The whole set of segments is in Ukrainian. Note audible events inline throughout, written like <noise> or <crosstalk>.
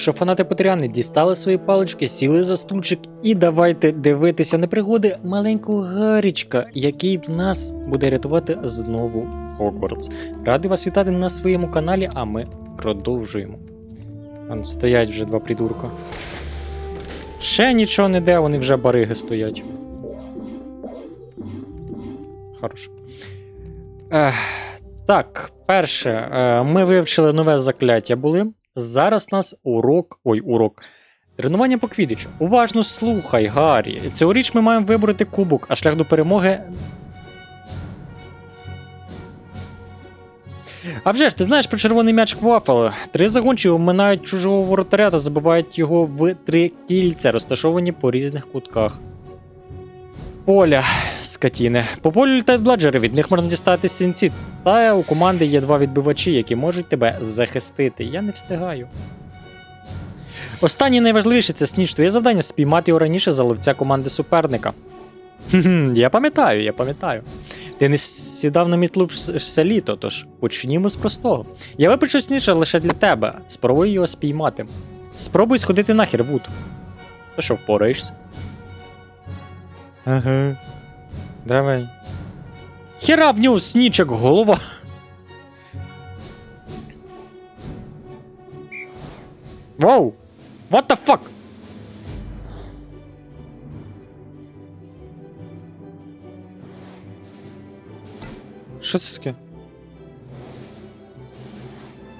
що фанати Патріани дістали свої палички, сіли за стульчик і давайте дивитися на пригоди маленького Гарічка, який в нас буде рятувати знову Хогвартс. Радий вас вітати на своєму каналі, а ми продовжуємо. Вон стоять вже два придурка. Ще нічого не де, вони вже бариги стоять. Хорошо. Ех, так, перше, е, ми вивчили нове закляття були. Зараз нас урок. Ой, урок. Тренування по квідичу. Уважно слухай, Гаррі. Цьогоріч ми маємо вибороти кубок, а шлях до перемоги. А вже ж, ти знаєш про червоний м'яч Квафел. Три загончі оминають чужого воротаря та забивають його в три кільця, розташовані по різних кутках. Поля, скотіни. По полю літають бладжери, від них можна дістати сінці. Та у команди є два відбивачі, які можуть тебе захистити. Я не встигаю. Останнє найважливіше це сніч. Твоє завдання спіймати його раніше за ловця команди суперника. Я пам'ятаю, я пам'ятаю. Ти не сідав на мітлу все літо, тож почнімо з простого. Я випишу сніша лише для тебе. Спробуй його спіймати. Спробуй сходити нахер, Вуд. Та що впораєшся? Ага. Давай. Хера в нього снічок голова. Воу! What the fuck? Що це таке?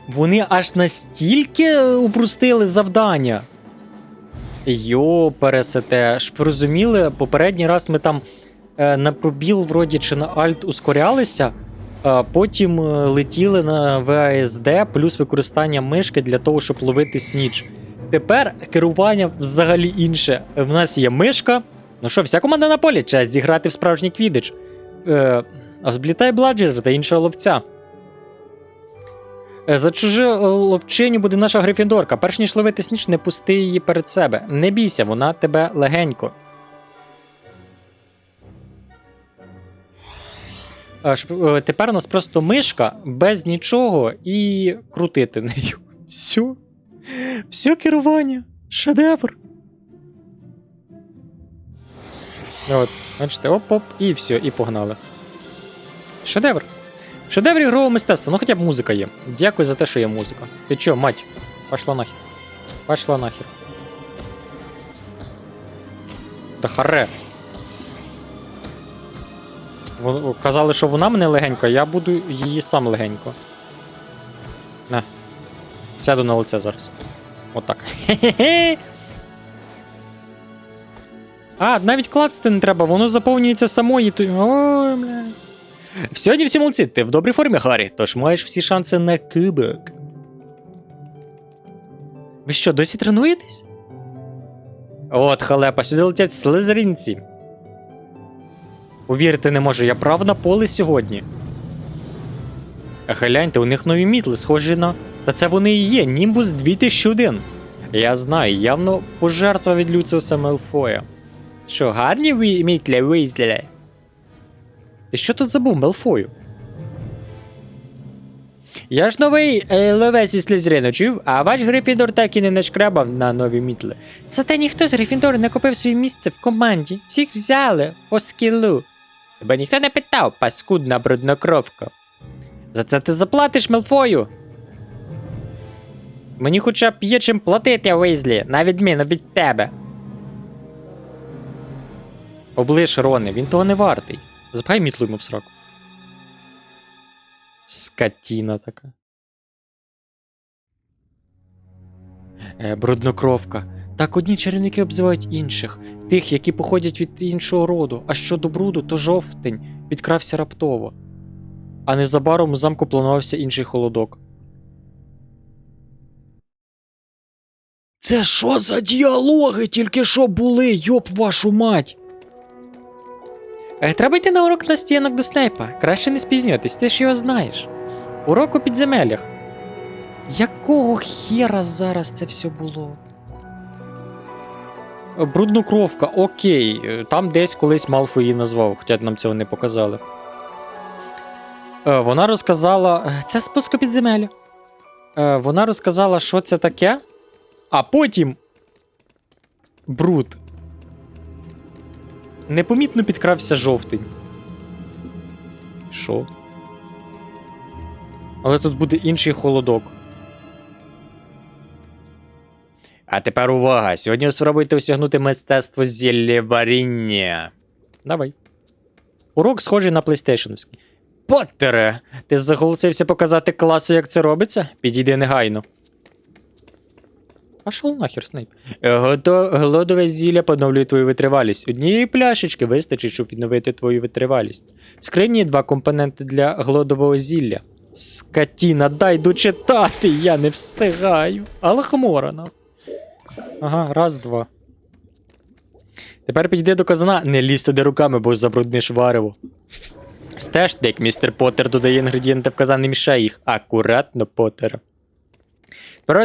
Вони аж настільки упростили завдання. Йо, пересете. Ж розуміли, попередній раз ми там е, на пробіл вроді чи на Альт ускорялися, а потім е, летіли на ВАСД плюс використання мишки для того, щоб ловити сніч. Тепер керування взагалі інше. В нас є мишка. Ну що, вся команда на полі, час зіграти в справжній квідич. Е, а зблітай бладжер та іншого ловця. Е, За чуже е, ловчиню буде наша Грифіндорка. Перш ніж ловити сніч, не пусти її перед себе. Не бійся, вона тебе легенько. Е, Тепер у нас просто мишка без нічого і крутити нею. Все. Все керування. Шедевр. От, бачите, оп-оп, і все, і погнали. Шедевр. Шедевр ігрового мистецтва, ну хоча б музика є. Дякую за те, що є музика. Ти чо, мать? Пошла нахер. Пошла нахер. Да харе. Казали, що вона мене легенько, я буду її сам легенько. На. Сяду на лице зараз. Отак. Хе-хе-хе. А, навіть клацати не треба, воно заповнюється само і то. Ой, бля. Сьогодні всі молодці, ти в добрій формі, Гаррі, тож маєш всі шанси на кубок. Ви що, досі тренуєтесь? От, халепа, сюди летять слизеринці. Повірити не можу, я прав на поле сьогодні. А гляньте, у них нові мітли, схожі на. Та це вони і є, Німбус 2001. Я знаю, явно пожертва від Люциуса Мелфоя. Що, гарні ви мітли визділи? Ти що тут забув, Мелфою? Я ж новий е, ловець із Слізерину чув, а ваш Грифіндор так і не нашкрабав на нові мітли. Зате ніхто з Грифіндору не купив своє місце в команді. Всіх взяли по скілу. Тебе ніхто не питав, паскудна бруднокровка. За це ти заплатиш Мелфою. Мені хоча б є чим платити, Уейзлі, на відміну від тебе. Облиш Рони, він того не вартий. Запхай мітлу йому в сраку. Скотіна така. Е, бруднокровка. Так одні чарівники обзивають інших, тих, які походять від іншого роду, а щодо бруду, то жовтень підкрався раптово. А незабаром у замку планувався інший холодок. Це що за діалоги тільки що були, йоп вашу мать? Треба йти на урок на стінок до Снейпа. Краще не спізнюватись, ти ж його знаєш. Урок у підземеллях. Якого хера зараз це все було? Бруднокровка, окей. Там десь колись Малфой її назвав, хоча нам цього не показали. Е, Вона розказала. е, Це спуск у підземелля. Е, Вона розказала, що це таке. А потім. Бруд. Непомітно підкрався жовтень. Що? Але тут буде інший холодок. А тепер увага! Сьогодні ви спробуйте осягнути мистецтво зілля варіння. Давай. Урок схожий на PlayStation. Поттере! Ти заголосився показати класу, як це робиться? Підійди негайно. Пішов нахер, Снейп. Е, Голодове зілля поновлює твою витривалість. Однієї пляшечки вистачить, щоб відновити твою витривалість. Скрині два компоненти для голодового зілля. Скотіна, дай дочитати, я не встигаю. Але хморона. Ага, раз, два. Тепер підійди до казана, не лізь туди руками, бо забрудниш варево. Стежте, як містер Поттер додає інгредієнти в казан, не мішай їх. Акуратно, Поттер.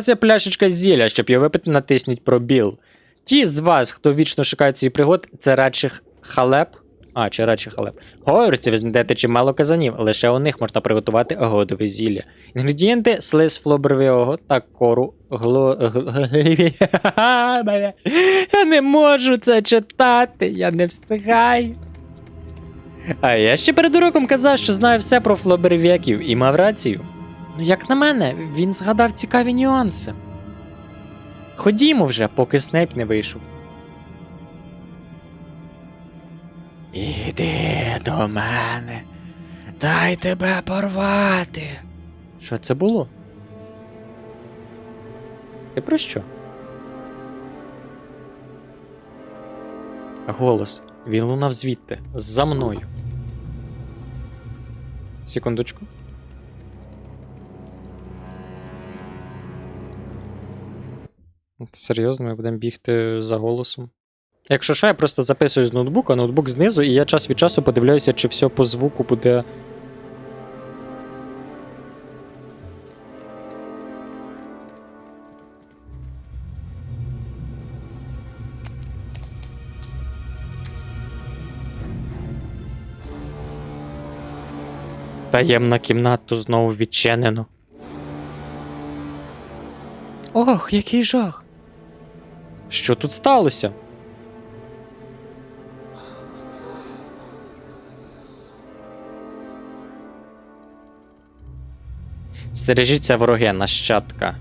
Є пляшечка зілля, щоб його випити, натисніть пробіл. Ті з вас, хто вічно шукає цей пригод, це радше халеп. А, чи радше халеп. Говориться, ви знайдете чимало казанів, лише у них можна приготувати годове зілля. Інгредієнти слиз флобрового та кору гло... Я не можу це читати, я не встигаю. А я ще перед уроком казав, що знаю все про флоберв'яків і мав рацію. Ну, як на мене, він згадав цікаві нюанси. Ходімо вже, поки Снейп не вийшов. Іди до мене. Дай тебе порвати. Що це було? Ти про що? Голос. Він лунав звідти. За мною. Секундочку. Серйозно, ми будемо бігти за голосом. Якщо що, я просто записую з ноутбука, ноутбук знизу, і я час від часу подивляюся, чи все по звуку буде. Таємна кімнату знову відчинено. Ох, який жах. Що тут сталося? Стережіться вороги, нащадка.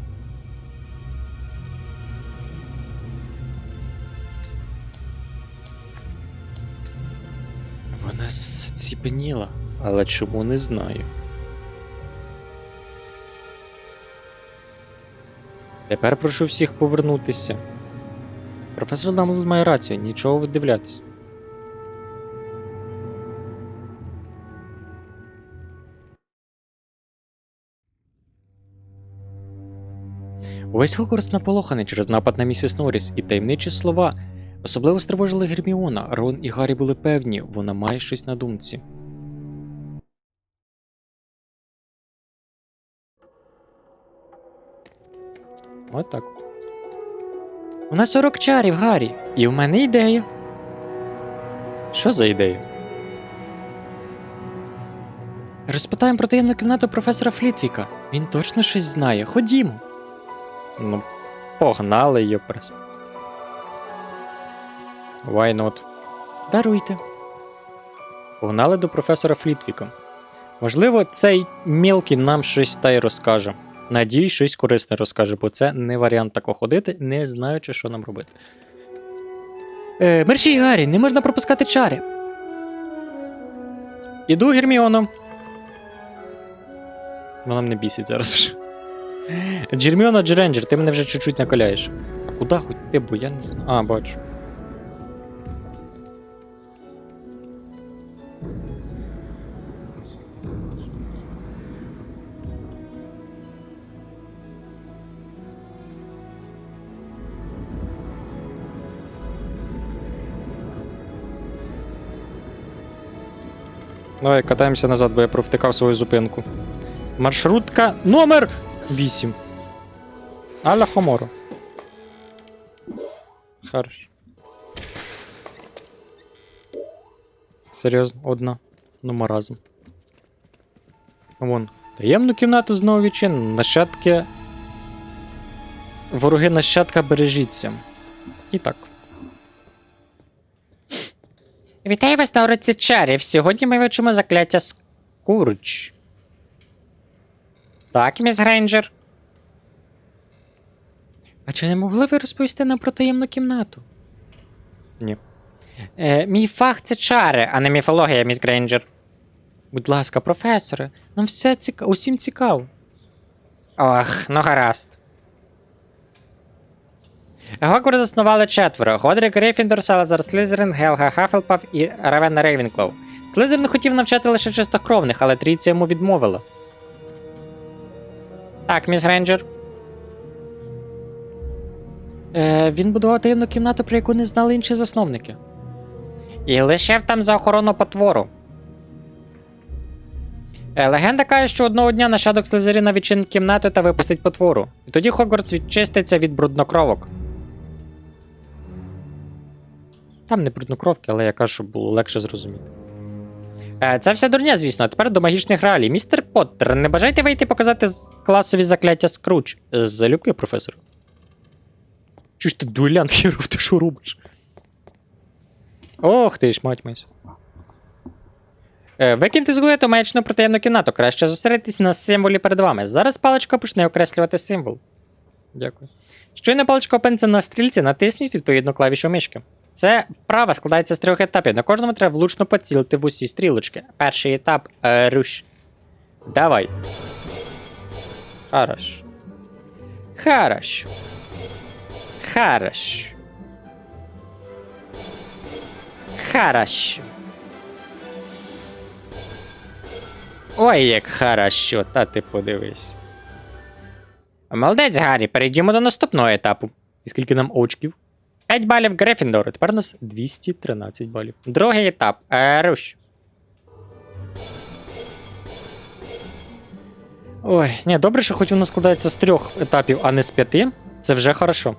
Вона заціпеніла, але чому не знаю. Тепер прошу всіх повернутися. Професор Дамблдор має рацію, нічого видивлятись. Увесь Хогвартс наполоханий через напад на місіс Норріс і таємничі слова. Особливо стривожили Герміона. Рон і Гаррі були певні, вона має щось на думці. От так. У нас 40 чарів, Гаррі, і в мене ідея. Що за ідея? Розпитаємо про таємну кімнату професора Флітвіка. Він точно щось знає. Ходімо. Ну, погнали йоперст. Why not? Даруйте. Погнали до професора Флітвіка. Можливо, цей мілкий нам щось та й розкаже. Надіюсь, щось корисне розкаже, бо це не варіант тако ходити, не знаючи, що нам робити. Е, Мерші Гаррі, не можна пропускати чари. Іду, Герміоно. Вона мене бісить зараз вже. Джерміона Джеренджер, ти мене вже чуть-чуть накаляєш. А куди хоч ти, бо я не знаю. А, бачу. Давай катаємося назад, бо я провтикав свою зупинку. Маршрутка номер 8. Аля Хоморо. Хорош. Серйозно, одна. Ну, маразм. Вон. Таємну кімнату знову відчинено. Нащадки. Вороги нащадка бережіться. І так. Вітаю вас на уроці чарів. Сьогодні ми вивчимо закляття Скурч. Так, міс Грейнджер. А чи не могли ви розповісти нам про таємну кімнату? Ні. Е, мій фах це чари, а не міфологія, міс Грейнджер. Будь ласка, професоре, нам все ціка... усім цікаво. Ох, ну гаразд. Гогвард заснували четверо: Годрік Грифіндор, Салазар Слизерин, Гелга Хафелпаф і Равенна Рейвенклоу. Слизерин хотів навчати лише чистокровних, але трійця йому відмовила. Так, міс Грейнджер. Е, він будував таємну кімнату, про яку не знали інші засновники. І лишив там за охорону потвору. Е, Легенда каже, що одного дня нащадок Слизерина відчинить кімнату та випустить потвору. І тоді Хогвартс відчиститься від бруднокровок. Там не бруднокровки, але я кажу, щоб було легше зрозуміти. Е, Це вся дурня, звісно, а тепер до магічних реалій. Містер Поттер, не бажаєте вийти показати класові закляття Скруч? Залюбки, професор. Чуєш ти дуелянт, <laughs> Хіров, ти що робиш? Ох ти ж, мать мись. Е, Викиньте з голови ту маячну протеїнну кімнату. Краще зосередитись на символі перед вами. Зараз паличка почне окреслювати символ. Дякую. Щойно паличка опиниться на стрільці, натисніть відповідну клавішу мишки. Це вправа складається з трьох етапів. На кожному треба влучно поцілити в усі стрілочки. Перший етап е, руш. Давай. Хорош. Хорош. Хорош. Хорошо. Ой, як хорошо, та ти подивись. Молодець, Гаррі, перейдімо до наступного етапу. І скільки нам очків? 5 балів Грифіндору, тепер у нас 213 балів. Другий етап. Е, Руш. Ой, ні, добре, що хоч воно складається з трьох етапів, а не з п'яти. Це вже хорошо.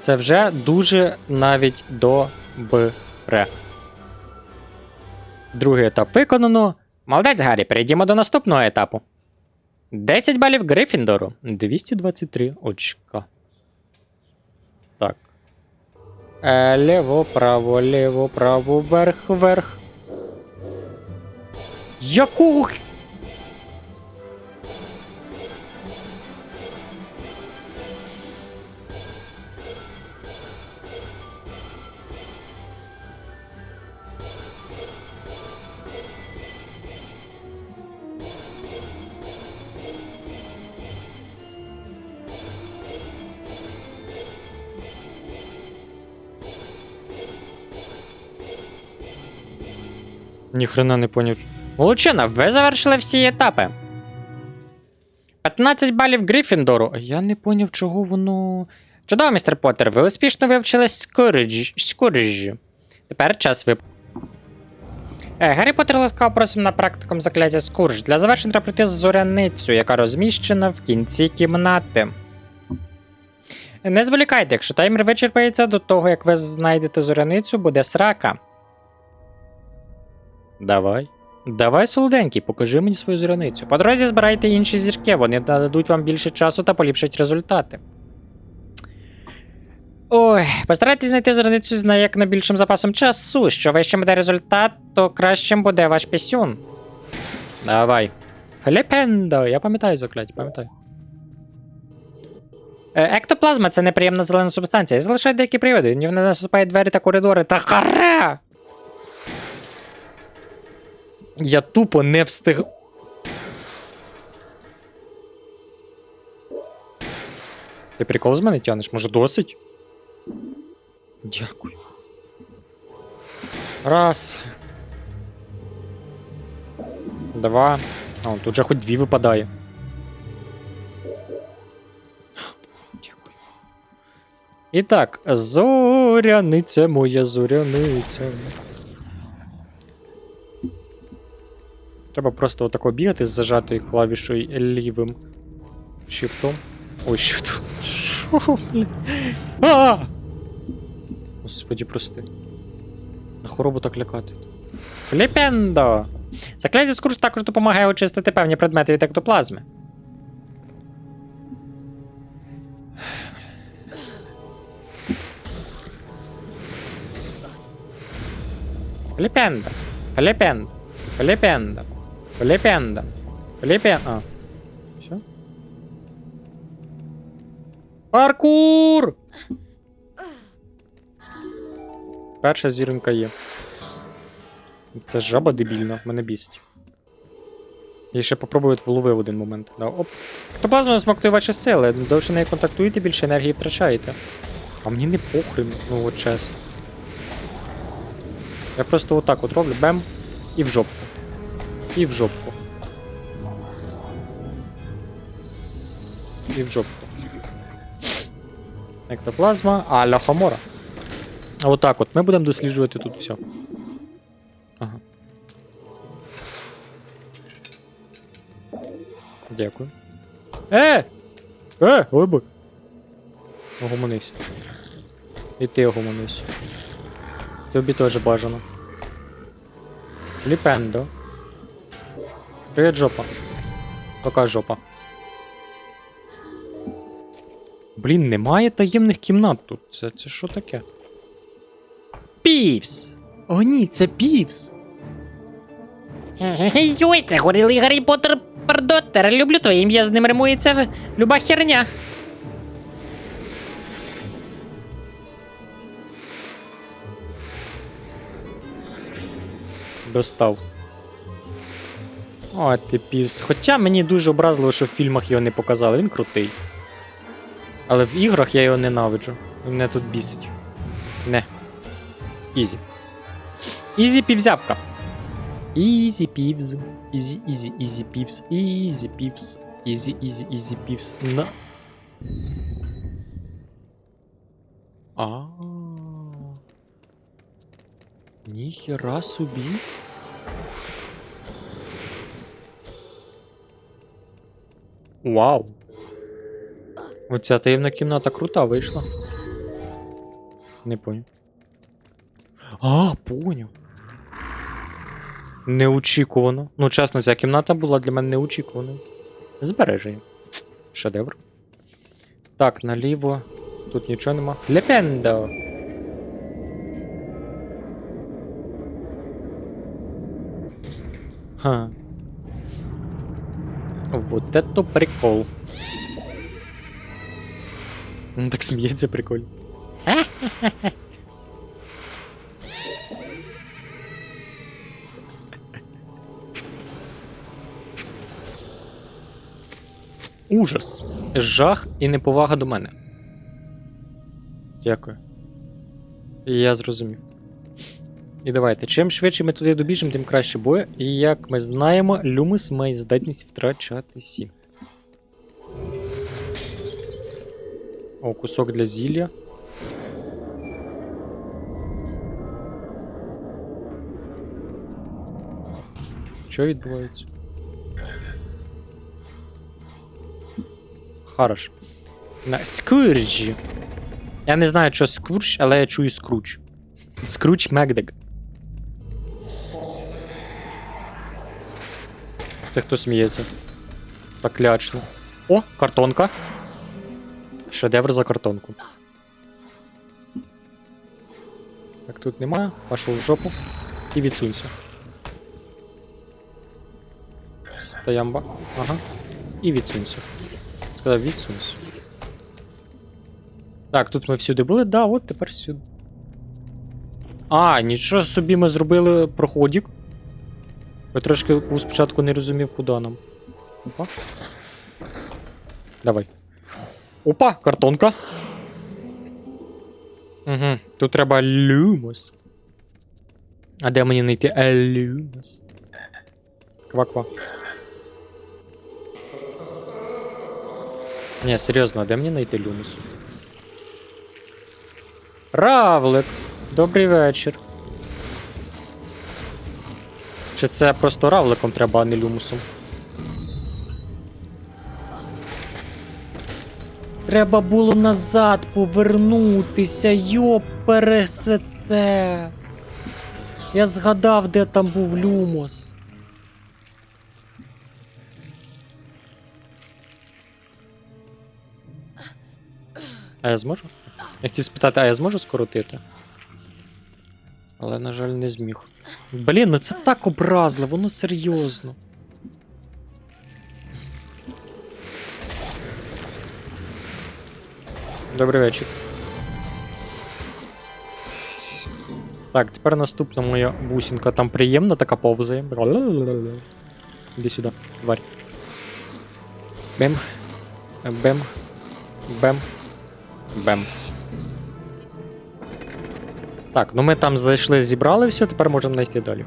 Це вже дуже навіть добре. Другий етап виконано. Молодець, Гаррі, перейдімо до наступного етапу. 10 балів Грифіндору. 223 очка. Так. Е, ліво, право, ліво, право, вверх, вверх. Якого? Ніхрена не поняв. Молодчина, ви завершили всі етапи. 15 балів Грифіндору. А Я не поняв, чого воно. Чудово, містер Поттер, ви успішно вивчили. Скуридж. Тепер час ви. Е, Гаррі Поттер ласкаво просимо на практикум закляття Скурж. Для завершення треба пройти зоряницю, яка розміщена в кінці кімнати. Не зволікайте, якщо таймер вичерпається до того, як ви знайдете зоряницю, буде срака. Давай. Давай, солоденький, покажи мені свою зіраницю. По дорозі збирайте інші зірки, вони дадуть вам більше часу та поліпшать результати. Ой, постарайтесь знайти зіраницю з як найбільшим запасом часу. Що вищим буде результат, то кращим буде ваш пісюн. Давай. Фліпендо, я пам'ятаю закляття, пам'ятаю. Е, Ектоплазма це неприємна зелена субстанція. Залишає деякі приводи, вона наступає двері та коридори та харе! Я тупо не встиг. Ти прикол з мене тянеш? Може досить? Дякую. Раз. Два. О, тут же хоч дві випадає. Дякую. І так, зоряниця моя зоряниця. Треба просто отако бігати з зажатою клавішою лівим. Шіфтом. Ой, шіфтом. Шо, блін? А! Господи, прости. На хворобу так лякати. Фліпендо! Закляття скурс також допомагає очистити певні предмети від ектоплазми. Фліпендо. Фліпендо. Фліпендо. Фліпенда. Фліпенда. А. Все? Паркур! Перша зіронька є. Це жаба дебільна, мене бісить. Я ще попробую вловив один момент. Да, оп. Фотоплазма смактує ваші сили. Довше неї контактуєте, більше енергії втрачаєте. А мені не похрен, ну от чесно. Я просто отак от роблю, бем, і в жопку. І в жопку. І в жопку. Ектоплазма, а ляхомора. Отак от. Ми будемо досліджувати тут все. Ага. Дякую. Е! Е! Бой! Огомонись. І ти огомонись. Тобі теж бажано. Ліпендо. Привіт, жопа. Така жопа. Блін, немає таємних кімнат тут. Це, це що таке? Півс! О, ні, це півс! Йой, це горілий Гаррі Поттер Пардоттер. Люблю твоє ім'я, з ним римується люба херня. Достав. О, ти півс. Хоча мені дуже образливо, що в фільмах його не показали, він крутий. Але в іграх я його ненавиджу. Він мене тут бісить. Не. Ізі. Ізі півзяпка. Ізі півз. Ізі, ізі, ізі півз. Ізі півз. Ізі, ізі, ізі півз. На. А. Ніхера собі. Вау. Оця таємна кімната крута вийшла. Не поняв. А, поняв. Неочікувано. Ну, чесно, ця кімната була для мене неочікуваною. Збереження. Шедевр. Так, наліво. Тут нічого нема. Флепендо. Ха. Вот это прикол. Он так сміється прикольно. Ужас. Жах і неповага до мене. Дякую. Я зрозумів. І давайте, чим швидше ми туди добіжимо, тим краще бою. І як ми знаємо, Люмис має здатність втрачатися. О, кусок для зілля. Що відбувається? Хорош. На Скурджі. Я не знаю, що скурч, але я чую скруч. Скруч Мекдек. Це хто сміється? Так лячно. О, картонка. Шедевр за картонку. Так, тут немає. Пішов в жопу. І відсунься. Стоямба. Ага. І відсунься. Сказав, відсунься. Так, тут ми всюди були, да, от тепер сюди. А, нічого собі ми зробили проходик. Я трошки спочатку не розумів, куди нам. Опа. Давай. Опа, картонка. Угу, тут треба люмос. А де мені знайти люмос? Ква-ква. Ні, серйозно, а де мені знайти люмос? Равлик, добрий вечір. Чи це просто равликом треба, а не люмусом? Треба було назад повернутися, йоп пересете. Я згадав, де там був люмос. А я зможу? Я хотів спитати, а я зможу скоротити? Але, на жаль, не зміг. Блін, ну це так образливо, ну серйозно. Добрий вечір. Так, тепер наступна моя бусинка. Там приємна така повзає. Іди сюди, тварь. Бем. Бем. Бем. Бем. Так, ну ми там зайшли, зібрали все, тепер можемо знайти далі.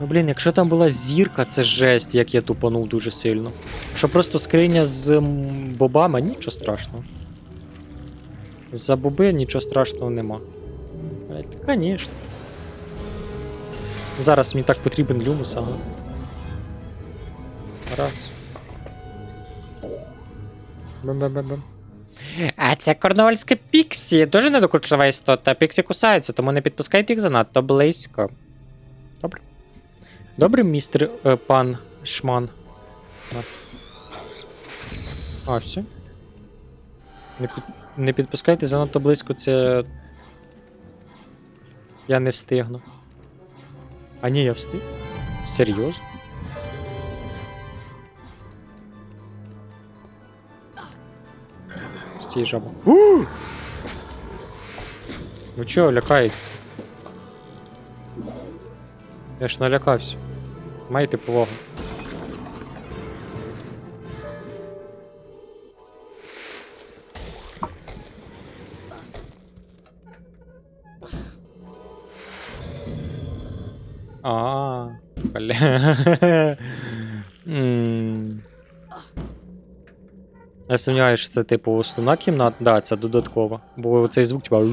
Ну блін, якщо там була зірка, це жесть, як я тупанув дуже сильно. Якщо просто скриня з бобами, нічого страшного. За боби нічого страшного нема. Звісно. Зараз мені так потрібен люмус, ага. Раз. Бем-бем-бем-бем. А ця корнуольська Піксі дуже недокучлива істота. Піксі кусаються, тому не підпускайте їх занадто близько. Добре. Добре, містер е, пан Шман. А, все. Не, під, не підпускайте занадто близько, це. Я не встигну. А ні, я встиг. Серйозно? Стій жаба. У! Ви чого лякаєте? Я ж налякався. Майте повагу. А, бля. <laughs> Я сумніваюся, що це типу основна кімната. Да, це додатково. Бо цей звук, типа.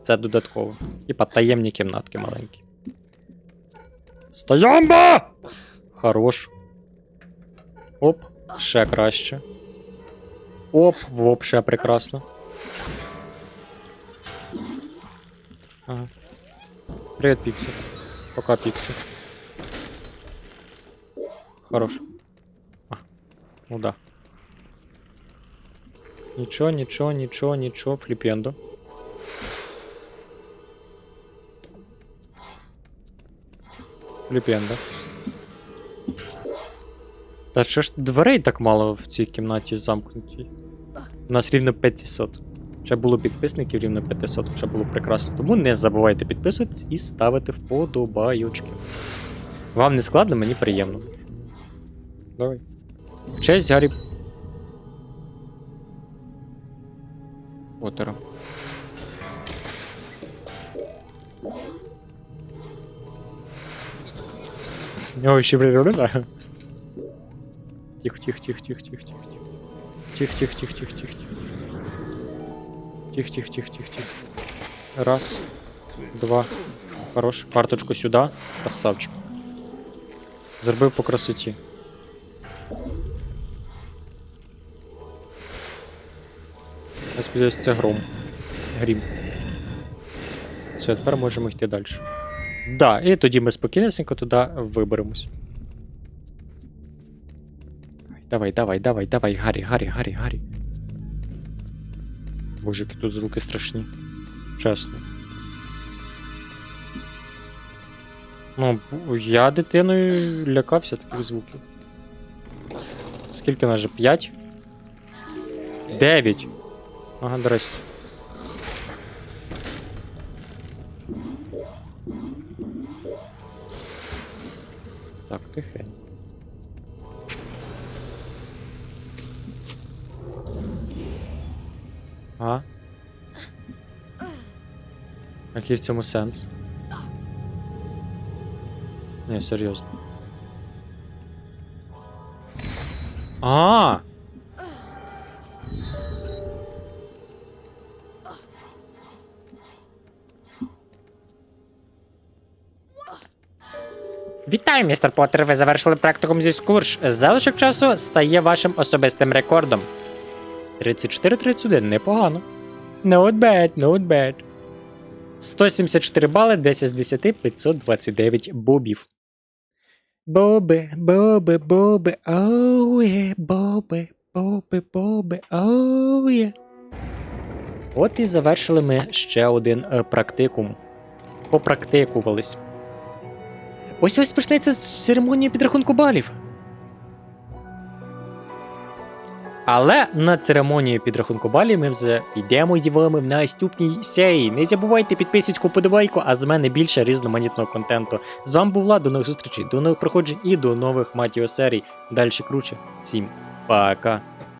Це додатково. Типа таємні кімнатки маленькі. Стоямба! Хорош. Оп, ще краще. Оп, воп, ще прекрасно. Ага. Привіт, Піксі. Пока, Піксі. Хорош. А, ну да. Нічого, нічого, нічого, нічого, фліпендо. Фліпенда. Та що ж дверей так мало в цій кімнаті замкнутій? У нас рівно 500. Ще було підписників рівно 500, ще було прекрасно. Тому не забувайте підписуватись і ставити вподобайочки. Вам не складно, мені приємно. Давай. В честь Гаррі Поттера. Ой, ще прикольно. Тихо, тихо, тихо, тихо, тихо, тихо. Тихо, тихо, тихо, тихо, тихо, тихо. Тихо, тихо, тихо, тихо, тихо. Раз, два. Хорош. Карточку сюди. Красавчик. Зробив по красоті. Сподіваюся, це гром. Грім. Все, тепер можемо йти далі. Да, і тоді ми спокійнесенько туди виберемось. Давай, давай, давай, давай, Гаррі, Гаррі, Гаррі, Гаррі. Боже, які тут звуки страшні. Чесно. Ну, я дитиною лякався таких звуків. Скільки нас же? П'ять? Дев'ять. Ага, здрасте. Так, тихенько. А? Який в цьому сенс? Ні, серйозно. А! Вітаю, містер Поттер. Ви завершили практикум зі скурш. Залишок часу стає вашим особистим рекордом. 34-31, непогано. Not bad, not bad. 174 бали, 10 з 10, 529 бобів. Боби, боби, боби, оує, боби, боби, боби, оує. От і завершили ми ще один е, практикум. Попрактикувались. Ось ось почнеться церемонія підрахунку балів. Але на церемонію підрахунку балів ми вже підемо з вами в наступній серії. Не забувайте підписуйтесь, подобайку, а з мене більше різноманітного контенту. З вами був Влад, до нових зустрічей, до нових проходжень і до нових матіо серій. Далі круче. Всім пока.